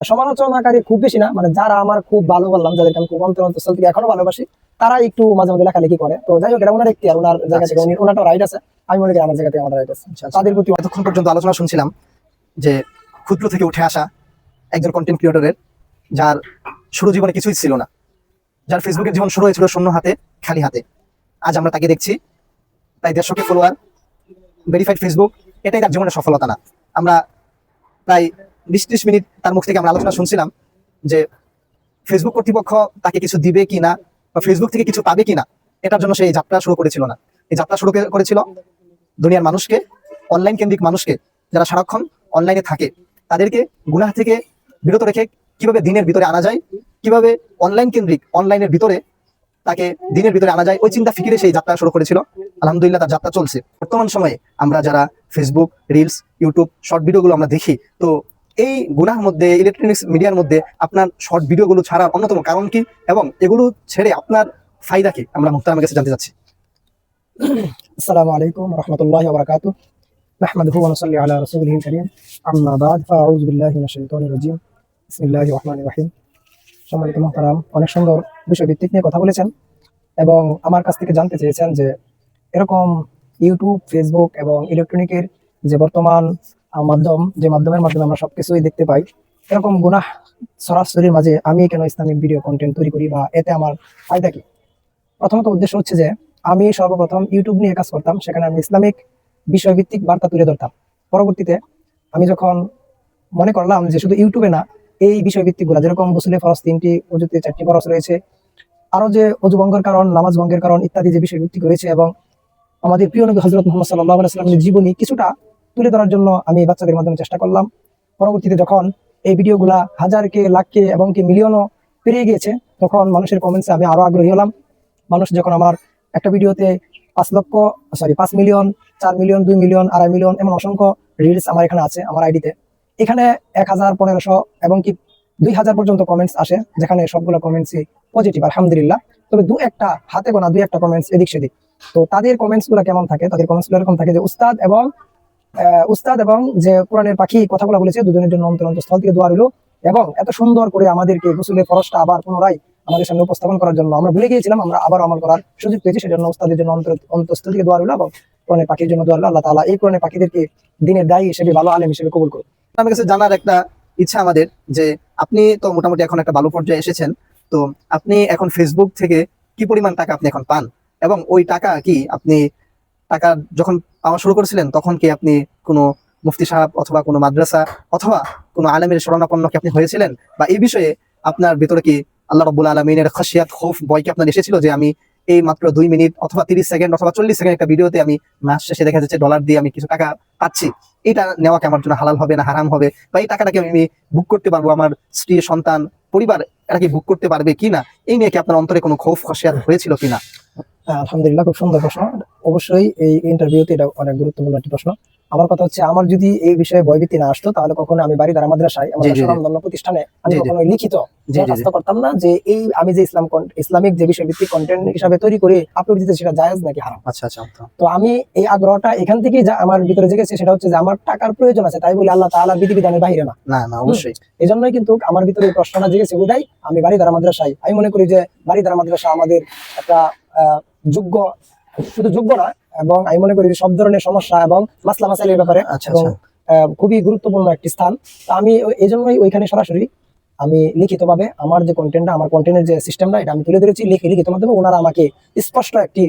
সমালোচনাকারী খুব বেশি না মানে যারা আমার খুব ভালো বললাম যাদেরকে আমি খুব অন্তর অন্তঃস্থল থেকে এখনও ভালোবাসি তারা একটু মাঝে মাঝে লেখালেখি করে। তো যাই হোক এটা ওনার একটি আর ওনার জায়গা থেকে উনি ওনারটা রাইট আছে। আমি মনে করি আমার জায়গা থেকে আমার রাইট আছে। তাদের প্রতি এতক্ষণ পর্যন্ত আলোচনা শুনছিলাম যে ক্ষুদ্র থেকে উঠে আসা একজন কন্টেন্ট ক্রিয়েটরের যার শুরু জীবনে কিছুই ছিল না। যার ফেসবুকের জীবন শুরু হয়েছিল শূন্য হাতে খালি হাতে। আজ আমরা তাকে দেখছি তাই দেড়শোকে ফলোয়ার ভেরিফাইড ফেসবুক এটাই তার জীবনের সফলতা না। আমরা প্রায় বিশ ত্রিশ মিনিট তার মুখ থেকে আমরা আলোচনা শুনছিলাম যে ফেসবুক কর্তৃপক্ষ তাকে কিছু দিবে কি না বা ফেসবুক থেকে কিছু পাবে কি না, এটার জন্য সেই যাত্রা শুরু করেছিল না। এই যাত্রা শুরু করেছিল? দুনিয়ার মানুষকে অনলাইন কেন্দ্রিক মানুষকে, যারা সারাক্ষণ অনলাইনে থাকে, তাদেরকে গুনাহ থেকে বিরত রেখে কীভাবে দিনের ভিতরে আনা যায়, কীভাবে অনলাইন কেন্দ্রিক অনলাইনের ভিতরে তাকে দিনের ভিতরে আনা যায়, ওই চিন্তা ফিকিরে সেই যাত্রা শুরু করেছিল। আলহামদুলিল্লাহ তার যাত্রা চলছে। বর্তমান সময়ে আমরা যারা ফেসবুক রিলস ইউটিউব শর্ট ভিডিওগুলো আমরা দেখি, তো এই গুনার মধ্যে ইলেকট্রনিক্স মিডিয়ার মধ্যে আপনার শর্ট ভিডিওগুলো ছাড়া অন্যতম কারণ কি এবং এগুলো ছেড়ে আপনার ফায়দা কি আমরা মুক্তার কাছে জানতে চাচ্ছি السلام عليكم ورحمة الله وبركاته نحمده ونصلي على رسوله الكريم أما بعد فأعوذ بالله من الشيطان الرجيم بسم الله الرحمن الرحيم সম্মানিত মহতারাম অনেক সুন্দর বিষয়ভিত্তিক নিয়ে কথা বলেছেন এবং আমার কাছ থেকে জানতে চেয়েছেন যে এরকম ইউটিউব ফেসবুক এবং ইলেকট্রনিকের যে বর্তমান আহ, মাধ্যম, যে মাধ্যমের মাধ্যমে আমরা সবকিছুই দেখতে পাই। এরকম গুনাহ, সরাসরির মাঝে আমি কেন ইসলামিক ভিডিও কন্টেন্ট তৈরি করি বা এতে আমার ফায়দা কি? প্রথমত উদ্দেশ্য হচ্ছে যে, আমি সর্বপ্রথম ইউটিউব নিয়ে কাজ করতাম, সেখানে আমি ইসলামিক বিষয়ভিত্তিক বার্তা তুলে ধরতাম। পরবর্তীতে আমি যখন মনে করলাম যে শুধু ইউটিউবে না, এই বিষয়ভিত্তিকগুলা যেরকম গোসলে ফরজ তিনটি, অজুতে চারটি ফরজ রয়েছে, আরও যে অজু ভঙ্গের কারণ, নামাজ ভঙ্গের কারণ ইত্যাদি যে বিষয়ভিত্তিক রয়েছে এবং আমাদের প্রিয় নবী হজরত মোহাম্মদ সাল্লাহ সাল্লামের জীবনী কিছুটা তুলে ধরার জন্য আমি বাচ্চাদের মাধ্যমে চেষ্টা করলাম। পরবর্তীতে যখন এই ভিডিওগুলা হাজারকে, লাখকে এবং কি মিলিয়নও পেরিয়ে গিয়েছে, তখন মানুষের কমেন্টসে আমি আরও আগ্রহী হলাম। মানুষ যখন আমার একটা ভিডিওতে পাঁচ লক্ষ সরি পাঁচ মিলিয়ন, চার মিলিয়ন, দুই মিলিয়ন, আড়াই মিলিয়ন এমন অসংখ্য রিলস আমার এখানে আছে আমার আইডিতে এখানে এক হাজার পনেরোশো এবং কি দুই হাজার পর্যন্ত কমেন্টস আসে, যেখানে সবগুলো কমেন্টসই পজিটিভ আলহামদুলিল্লাহ। তবে দু একটা হাতে গোনা দুই একটা কমেন্টস এদিক সেদিক। তো তাদের কমেন্টসগুলো কেমন থাকে? তাদের কমেন্টসগুলো এরকম থাকে যে, উস্তাদ এবং উস্তাদ এবং যে কোরআনের পাখি কথাগুলো বলেছে, দুজনের জন্য অন্তর অন্তর স্থল থেকে দোয়া রইল। এবং এত সুন্দর করে আমাদেরকে গোসলের ফরসটা আবার পুনরায় আমাদের সামনে উপস্থাপন করার জন্য আমরা ভুলে গিয়েছিলাম, আমরা আবার আমল করার সুযোগ পেয়েছি, সেজন্য উস্তাদের জন্য অন্তর অন্তঃস্থল থেকে দোয়া রইল এবং কোরআনের পাখির জন্য দোয়া রইল। আল্লাহ তাআলা এই কোরআনের পাখিদেরকে দিনের দায়ী হিসেবে, ভালো আলেম হিসেবে কবুল করুন আমার কাছে জানার একটা ইচ্ছা আমাদের যে আপনি তো মোটামুটি এখন একটা ভালো পর্যায়ে এসেছেন, তো আপনি এখন ফেসবুক থেকে কি পরিমাণ টাকা আপনি এখন পান? এবং ওই টাকা কি আপনি টাকা যখন পাওয়া শুরু করেছিলেন, তখন কি আপনি কোনো মুফতি সাহেব অথবা কোনো মাদ্রাসা অথবা কোনো আলেমের শরণাপন্ন কি আপনি হয়েছিলেন? বা এই বিষয়ে আপনার ভিতরে কি আল্লাহ রব্বুল আলমিনের খাসিয়াত, খোফ বয় কি আপনার এসেছিল যে আমি এই মাত্র দুই মিনিট অথবা তিরিশ সেকেন্ড অথবা চল্লিশ সেকেন্ড একটা ভিডিওতে আমি মাস শেষে দেখা যাচ্ছে ডলার দিয়ে আমি কিছু টাকা পাচ্ছি। এটা নেওয়া কি আমার জন্য হালাল হবে না হারাম হবে? বা এই টাকাটাকে আমি বুক করতে পারব? আমার স্ত্রী, সন্তান, পরিবার, এরা কি বুক করতে পারবে কিনা? এই নিয়ে কি আপনার অন্তরে কোনো ক্ষোভ খসিয়াত হয়েছিল কিনা? আলহামদুলিল্লাহ খুব সুন্দর প্রশ্ন অবশ্যই এই ইন্টারভিউতে এটা অনেক গুরুত্বপূর্ণ একটি প্রশ্ন আমার কথা হচ্ছে আমার যদি এই বিষয়ে ভয়ভীতি না আসতো তাহলে কখনো আমি বাড়ি দ্বারা মাদ্রাসায় আমার। সুনামধন্য প্রতিষ্ঠানে আমি। কখনো লিখিত। দরখাস্ত করতাম না যে এই আমি যে ইসলাম ইসলামিক যে বিষয়ভিত্তিক কন্টেন্ট হিসাবে তৈরি করে আপলোড দিতে সেটা জায়েজ নাকি হারাম আচ্ছা আচ্ছা আচ্ছা। তো আমি এই আগ্রহটা এখান থেকেই যা আমার ভিতরে জেগেছে সেটা হচ্ছে যে আমার টাকার প্রয়োজন আছে তাই বলে আল্লাহ তাআলা বিধিবিধানের বাইরে না না না অবশ্যই এই জন্যই কিন্তু আমার ভিতরে এই প্রশ্নটা জেগেছে বুঝাই আমি বাড়ি দ্বারা মাদ্রাসায় আমি মনে করি যে বাড়ি দ্বারা মাদ্রাসা আমাদের একটা যোগ্য শুধু যোগ্য না এবং আমি মনে করি সব ধরনের সমস্যা এবং মাসলা মাসাইলের ব্যাপারে আচ্ছা। এবং আচ্ছা আহ, খুবই গুরুত্বপূর্ণ একটি স্থান। তো আমি এই জন্যই ওইখানে সরাসরি আমি লিখিতভাবে আমার যে কন্টেন্টটা আমার কন্টেন্টের যে সিস্টেমটা এটা আমি তুলে ধরেছি লিখে লিখিত মাধ্যমে। ওনারা আমাকে স্পষ্ট একটি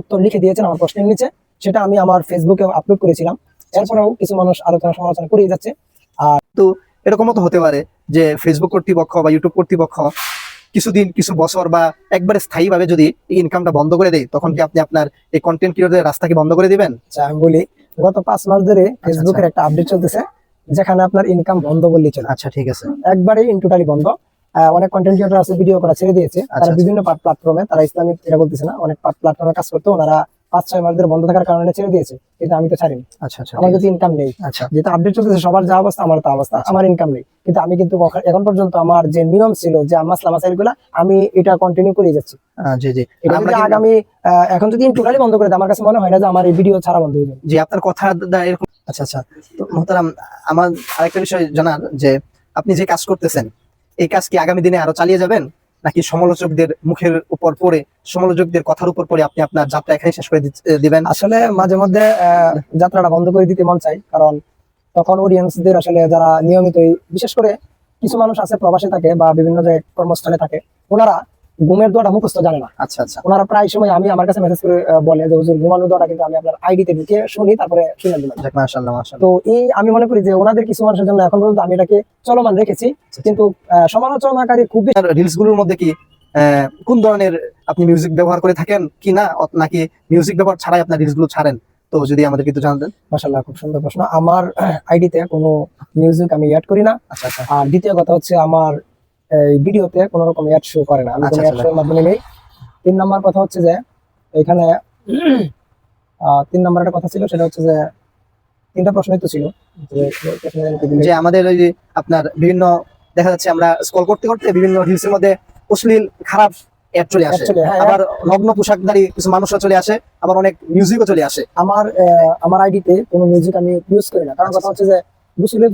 উত্তর লিখে দিয়েছেন আমার প্রশ্নের নিচে। সেটা আমি আমার ফেসবুকে আপলোড করেছিলাম। এরপরেও কিছু মানুষ আলোচনা সমালোচনা করেই যাচ্ছে। আর তো এরকমও তো হতে পারে যে ফেসবুক কর্তৃপক্ষ বা ইউটিউব কর্তৃপক্ষ কিছুদিন কিছু বছর বা একবারে স্থায়ীভাবে যদি এই ইনকামটা বন্ধ করে দেয় তখন কি আপনি আপনার এই কন্টেন্ট ক্রিয়েটরের রাস্তা কি বন্ধ করে দিবেন? আচ্ছা আমি বলি গত পাঁচ মাস ধরে ফেসবুকের একটা আপডেট চলতেছে যেখানে আপনার ইনকাম বন্ধ বললেই চলে। আচ্ছা ঠিক আছে। একবারে টোটালি বন্ধ। অনেক কন্টেন্ট ক্রিয়েটর আছে ভিডিও করা ছেড়ে দিয়েছে। তারা আচ্ছা। বিভিন্ন প্ল্যাটফর্মে তারা ইসলামিক এটা বলতেছে না অনেক প্ল্যাটফর্মে কাজ করতো ওনারা পাঁচ ছয় মাস ধরে বন্ধ থাকার কারণে ছেড়ে দিয়েছে কিন্তু আমি তো ছাড়িনি। আচ্ছা আচ্ছা। আমার কিন্তু ইনকাম নেই। আচ্ছা। যেটা আপডেট চলতেছে সবার যা অবস্থা আমার তা অবস্থা আমার ইনকাম নেই। কিন্তু আমি কিন্তু এখন পর্যন্ত আমার যে নিয়ম ছিল যে মাসলা গুলা আমি এটা কন্টিনিউ করে যাচ্ছি। জি জি। আমরা আগামী এখন যদি টোটালি বন্ধ করে আমার কাছে মনে হয় না যে আমার এই ভিডিও ছাড়া বন্ধ হয়ে যাবে। জি আপনার কথা এরকম আচ্ছা আচ্ছা। তো মোহতারাম আমার আরেকটা বিষয় জানার যে আপনি যে কাজ করতেছেন এই কাজ কি আগামী দিনে আরও চালিয়ে যাবেন? নাকি সমালোচকদের মুখের উপর পড়ে, সমালোচকদের কথার উপর পড়ে আপনি আপনার যাত্রা এখানে শেষ করে দিবেন? আসলে মাঝে মধ্যে যাত্রাটা বন্ধ করে দিতে মন চাই, কারণ তখন অডিয়েন্সদের আসলে যারা নিয়মিতই, বিশেষ করে কিছু মানুষ আছে প্রবাসে থাকে বা বিভিন্ন জায়গায় কর্মস্থলে থাকে, ওনারা ঘুমের দোয়াটা মুখস্থ জানে না। আচ্ছা আচ্ছা। ওনারা প্রায় সময় আমি আমার কাছে মেসেজ করে বলে যে হুজুর ঘুমানো দোয়াটা কিন্তু আমি আপনার আইডিতে ঢুকে শুনি তারপরে শুনে দিলাম মাশাআল্লাহ মাশাআল্লাহ। তো এই আমি মনে করি যে ওনাদের কিছু মানুষের জন্য এখন পর্যন্ত আমি এটাকে চলমান রেখেছি। কিন্তু আহ, সমালোচনাকারী খুব বেশি রিলসগুলোর মধ্যে কি কোন ধরনের আপনি মিউজিক ব্যবহার করে থাকেন কি না? নাকি মিউজিক ব্যবহার ছাড়াই আপনার রিলসগুলো ছাড়েন? তো যদি আমাদের কিন্তু জানাতেন। মাসাল্লাহ খুব সুন্দর প্রশ্ন। আমার আইডিতে কোনো মিউজিক আমি অ্যাড করি না। আচ্ছা আচ্ছা। আর দ্বিতীয় কথা হচ্ছে আমার ভিডিওতে কোনো রকম অ্যাড শো করে না। আমি আচ্ছা, কোনো অ্যাড আচ্ছা। শোর মাধ্যমে নেই। তিন নম্বর কথা হচ্ছে যে এখানে তিন নম্বর একটা কথা ছিল সেটা হচ্ছে যে তিনটা প্রশ্নই তো ছিল। যে আমাদের ওই যে আপনার বিভিন্ন দেখা যাচ্ছে আমরা স্ক্রল করতে করতে বিভিন্ন রিলস এর মধ্যে অশ্লীল খারাপ অ্যাড চলে আসে। হ্যাঁ, আবার নগ্ন পোশাকধারী কিছু মানুষরা চলে আসে আবার অনেক মিউজিকও চলে আসে। আমার আমার আইডিতে কোনো মিউজিক আমি ইউজ করি না। কারণ কথা হচ্ছে যে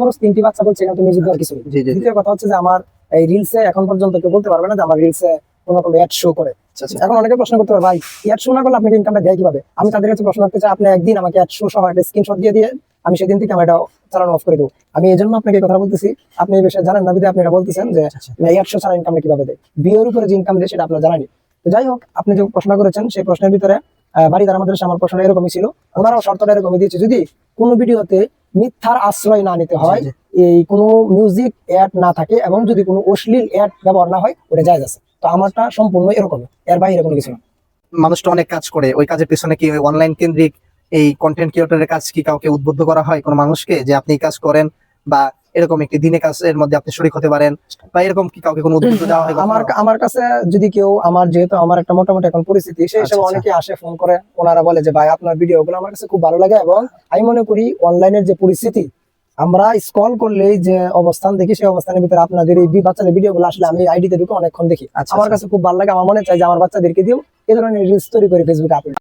ফরজ তিনটি বাচ্চা বলছে এখানে মিউজিক দেওয়ার কিছু দ্বিতীয় কথা হচ্ছে যে আমার এই রিলসে এখন পর্যন্ত কেউ বলতে পারবে না যে আমার রিলসে কোনো রকম অ্যাড শো করে। আচ্ছা আচ্ছা। এখন অনেকে প্রশ্ন করতে পারে ভাই অ্যাড শো না করলে আপনাকে ইনকামটা দেয় কীভাবে? আমি তাদের কাছে প্রশ্ন করতে চাই আপনি একদিন আমাকে অ্যাড শো সহ একটা স্ক্রিনশট দিয়ে দিয়ে আমি সেদিন থেকে আমার এটা চালানো অফ করে দেবো। আমি এই জন্য আপনাকে কথা বলতেছি। আপনি এই বিষয়ে জানেন না বিধে আপনি এটা বলতেছেন যে আচ্ছা। অ্যাড শো ছাড়া ইনকামটা কীভাবে দেয়? বিয়ের উপরে যে ইনকাম দেয় সেটা আপনার জানানি তো যাই হোক আপনি যে প্রশ্ন করেছেন সেই প্রশ্নের ভিতরে বাড়িদার আমাদের আমার প্রশ্ন এরকমই ছিল। ওনারাও শর্তটা এরকমই দিয়েছে। যদি কোনো ভিডিওতে মিথ্যার আশ্রয় না নিতে হয়। এই কোনো মিউজিক অ্যাড না থাকে এবং যদি কোনো অশ্লীল অ্যাড ব্যবহার না হয় ওটা যায় আছে তো আমারটা সম্পূর্ণ এরকম এর বাইরে কোনো কিছু না। মানুষটা অনেক কাজ করে ওই কাজের পিছনে কি অনলাইন কেন্দ্রিক এই কন্টেন্ট ক্রিয়েটরের কাজ কি কাউকে উদ্বুদ্ধ করা হয় কোনো মানুষকে যে আপনি এই কাজ করেন বা এরকম একটি দিনে কাজের মধ্যে আপনি শরীর হতে পারেন বা এরকম কি কাউকে কোনো উদ্বুদ্ধ দেওয়া হয় আমার আমার কাছে যদি কেউ আমার যেহেতু আমার একটা মোটামুটি এখন পরিস্থিতি সেই আচ্ছা, হিসেবে আচ্ছা। অনেকে আসে ফোন করে ওনারা বলে যে ভাই আপনার ভিডিও গুলো আমার কাছে খুব ভালো লাগে এবং আমি মনে করি অনলাইনের যে পরিস্থিতি আমরা স্ক্রল করলেই যে অবস্থান দেখি সেই অবস্থানের ভিতরে আপনাদের এই বাচ্চাদের ভিডিও গুলো আসলে আমি আইডিতে ঢুকে অনেকক্ষণ দেখি আচ্ছা আমার আচ্ছা। কাছে খুব ভালো লাগে আমার মনে চাই যে আমার বাচ্চাদেরকে দিও এই ধরনের রিলস তৈরি করে ফেসবুকে আপলোড